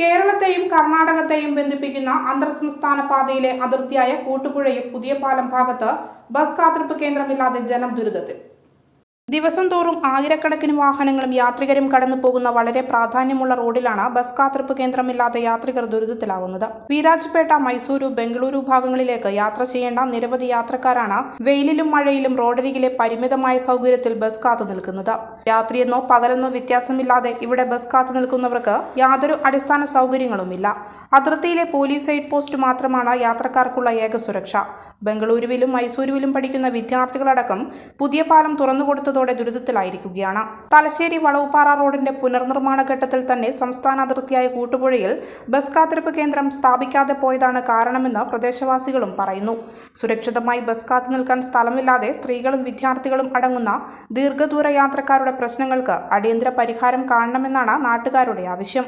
കേരളത്തെയും കർണാടകത്തെയും ബന്ധിപ്പിക്കുന്ന അന്തർ സംസ്ഥാന പാതയിലെ അതിർത്തിയായ കൂട്ടുപുഴയും പുതിയ പാലം ഭാഗത്ത് ബസ് കാത്തിരിപ്പ് കേന്ദ്രമില്ലാതെ ജനം ദുരിതത്തിൽ. ദിവസം തോറും ആയിരക്കണക്കിന് വാഹനങ്ങളും യാത്രികരും കടന്നു പോകുന്ന വളരെ പ്രാധാന്യമുള്ള റോഡിലാണ് ബസ് കാത്തിരിപ്പ് കേന്ദ്രമില്ലാതെ യാത്രികർ ദുരിതത്തിലാവുന്നത്. വീരാജ്പേട്ട മൈസൂരു ബംഗളൂരു ഭാഗങ്ങളിലേക്ക് യാത്ര ചെയ്യേണ്ട നിരവധി യാത്രക്കാരാണ് വെയിലിലും മഴയിലും റോഡരികിലെ പരിമിതമായ സൗകര്യത്തിൽ ബസ് കാത്തു നിൽക്കുന്നത്. രാത്രിയെന്നോ പകലെന്നോ വ്യത്യാസമില്ലാതെ ഇവിടെ ബസ് കാത്തു നിൽക്കുന്നവർക്ക് യാതൊരു അടിസ്ഥാന സൗകര്യങ്ങളുമില്ല. അതിർത്തിയിലെ പോലീസ് എയ്ഡ് പോസ്റ്റ് മാത്രമാണ് യാത്രക്കാർക്കുള്ള ഏക സുരക്ഷ. ബംഗളൂരുവിലും മൈസൂരുവിലും പഠിക്കുന്ന വിദ്യാർത്ഥികളടക്കം പുതിയ പാലം തുറന്നുകൊടുത്തതോടെ ദുരിതത്തിലായിരിക്കുകയാണ്. തലശ്ശേരി വളവുപാറ റോഡിന്റെ പുനർനിർമ്മാണ ഘട്ടത്തിൽ തന്നെ സംസ്ഥാന അതിർത്തിയായ കൂട്ടുപുഴയിൽ ബസ് കാത്തിരിപ്പ് കേന്ദ്രം സ്ഥാപിക്കാതെ പോയതാണ് കാരണമെന്ന് പ്രദേശവാസികളും പറയുന്നു. സുരക്ഷിതമായി ബസ് കാത്തു നിൽക്കാൻ സ്ഥലമില്ലാതെ സ്ത്രീകളും വിദ്യാർത്ഥികളും അടങ്ങുന്ന ദീർഘദൂര യാത്രക്കാരുടെ പ്രശ്നങ്ങൾക്ക് അടിയന്തര പരിഹാരം കാണണമെന്നാണ് നാട്ടുകാരുടെ ആവശ്യം.